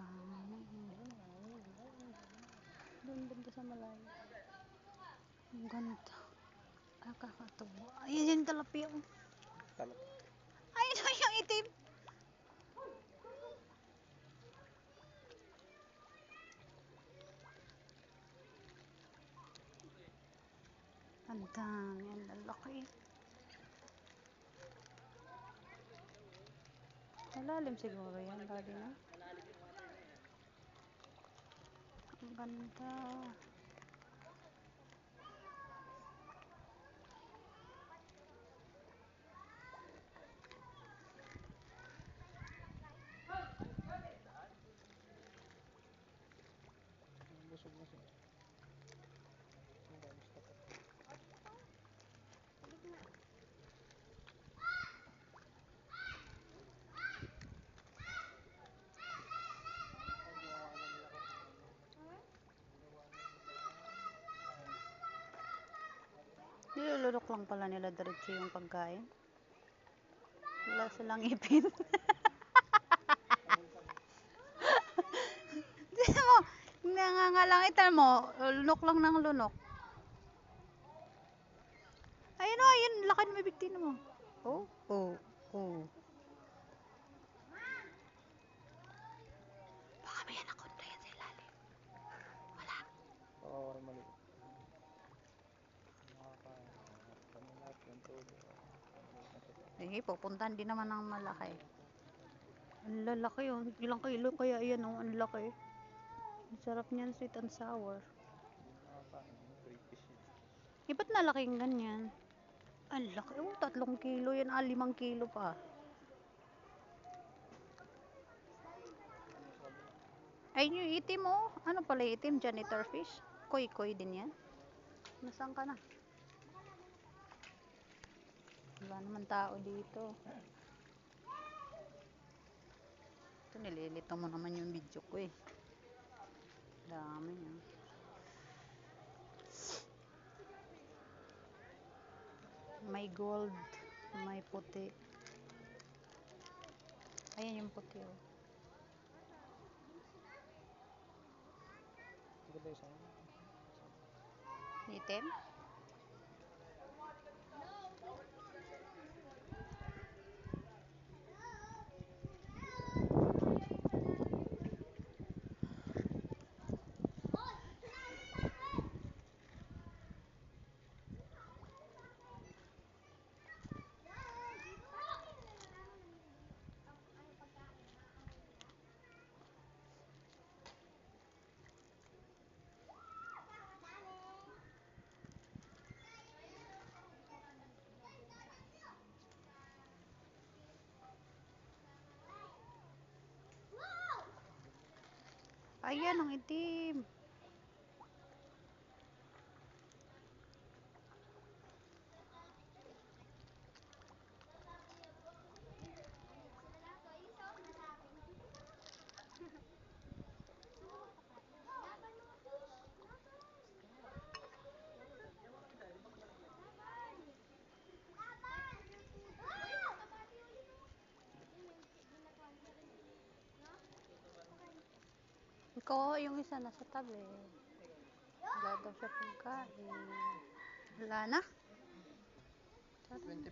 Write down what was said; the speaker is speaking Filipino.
dami. Doon banda sa malayo. Ang ganda. Ay, kakatuwa. Ayan yung talapia. oh. Talap. Ayun o yung itim. Ang dami. Ang laki. Malalim siguro yan. Dali na. Ang ganda. Nilulunok lang pala nila diretso yung pagkain. Wala silang ipin. Di mo, nangangalangitan mo, lunok lang ng lunok. Ayun o, ayun, lakan mo bigtin mo. Oh, oh, oh. Baka may anaconda yan sa ilalim. Wala. Oo, ay mali. Nakakain. Kami lahat yung todo. Eh, pupuntahan din naman ng malaki. Ang lalaki oh. Ilang kilo kaya yan oh. Ang laki. Ang sarap niyan, sweet and sour. Yun. Eh, ba't nalaking ganyan? Ang laki. Oh, tatlong kilo yan. Ah, limang kilo pa. Ay, yung itim oh. Ano pala yung itim? Janitor fish? Koy-koy din yan. Nasaan ka na? Wala naman tao dito. Ito, nililito mo naman yung video ko eh. Dami ah. May gold, may puti. Ayan yung puti oh. Sound. Itim? Ayan ang itim. Ikaw yung isa nasa tabi. Wala daw siya pagkain. Wala na? 20